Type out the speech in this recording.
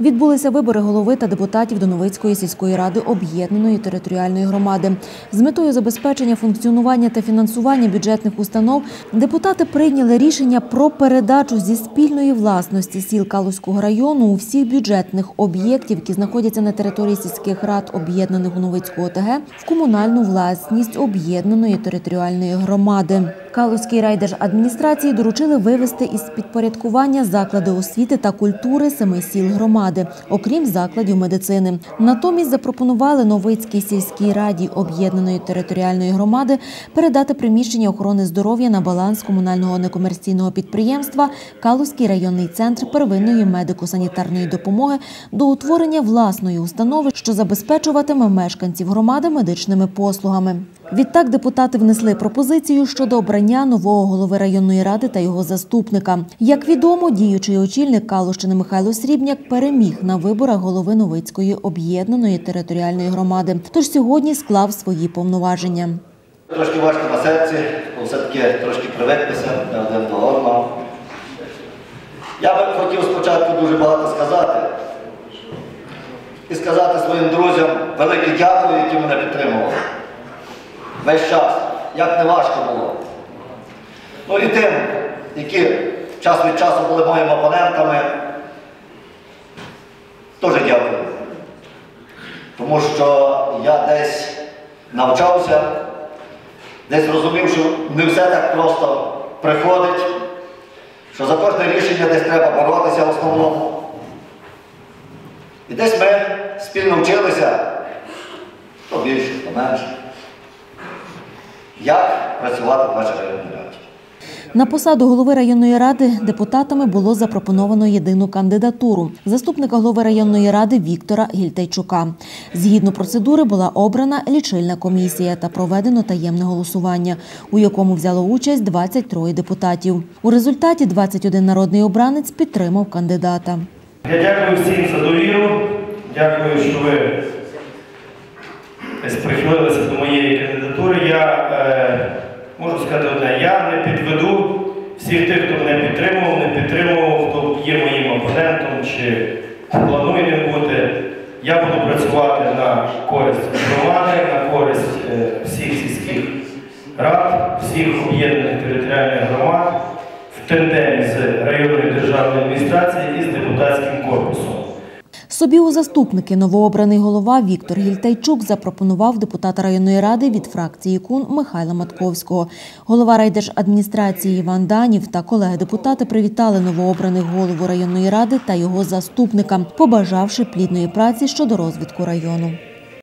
Відбулися вибори голови та депутатів до Новицької сільської ради об'єднаної територіальної громади. З метою забезпечення функціонування та фінансування бюджетних установ депутати прийняли рішення про передачу зі спільної власності сіл Калузького району у всіх бюджетних об'єктів, які знаходяться на території сільських рад об'єднаних у Новицького ОТГ, в комунальну власність об'єднаної територіальної громади. Калузькій райдержадміністрації доручили вивести із підпорядкування заклади освіти та культури семи сіл громади, окрім закладів медицини. Натомість запропонували Новицькій сільській раді об'єднаної територіальної громади передати приміщення охорони здоров'я на баланс комунального некомерційного підприємства Калузький районний центр первинної медико-санітарної допомоги до утворення власної установи, що забезпечуватиме мешканців громади медичними послугами. Відтак депутати внесли пропозицію щодо обрання нового голови районної ради та його заступника. Як відомо, діючий очільник Калущини Михайло Срібняк переміг на виборах голови Новицької об'єднаної територіальної громади. Тож сьогодні склав свої повноваження. Трошки важко на серці, бо все-таки трошки привикнися не один до одного. Я би хотів спочатку дуже багато сказати. І сказати своїм друзям велике дякую, які мене підтримували. Весь час, як не важко було. Ну і тим, які час від часу були моїми опонентами, теж дякую. Тому що я десь навчався, десь розумів, що не все так просто приходить, що за кожне рішення десь треба боротися в основному. І десь ми спільно вчилися, то більше, то менше, як працювати в нашій районній раді. На посаду голови районної ради депутатами було запропоновано єдину кандидатуру заступника голови районної ради Віктора Гільтайчука. Згідно процедури була обрана лічильна комісія та проведено таємне голосування, у якому взяло участь 23 депутатів. У результаті 21 народний обранець підтримав кандидата. Я дякую всім за довіру. Дякую, що ви прихилилися до моєї кандидатури. Я сказати одне, я не підведу всіх тих, хто мене підтримував, не підтримував, хто є моїм опонентом чи планує ним бути. Я буду працювати на користь громади, на користь е, всіх сільських рад, всіх об'єднаних територіальних громад в тендемі з районною державною адміністрацією і з депутатським корпусом. Собі у заступники новообраний голова Віктор Гільтайчук запропонував депутата районної ради від фракції КУН Михайла Матковського. Голова райдержадміністрації Іван Данів та колеги-депутати привітали новообраних голову районної ради та його заступника, побажавши плідної праці щодо розвитку району.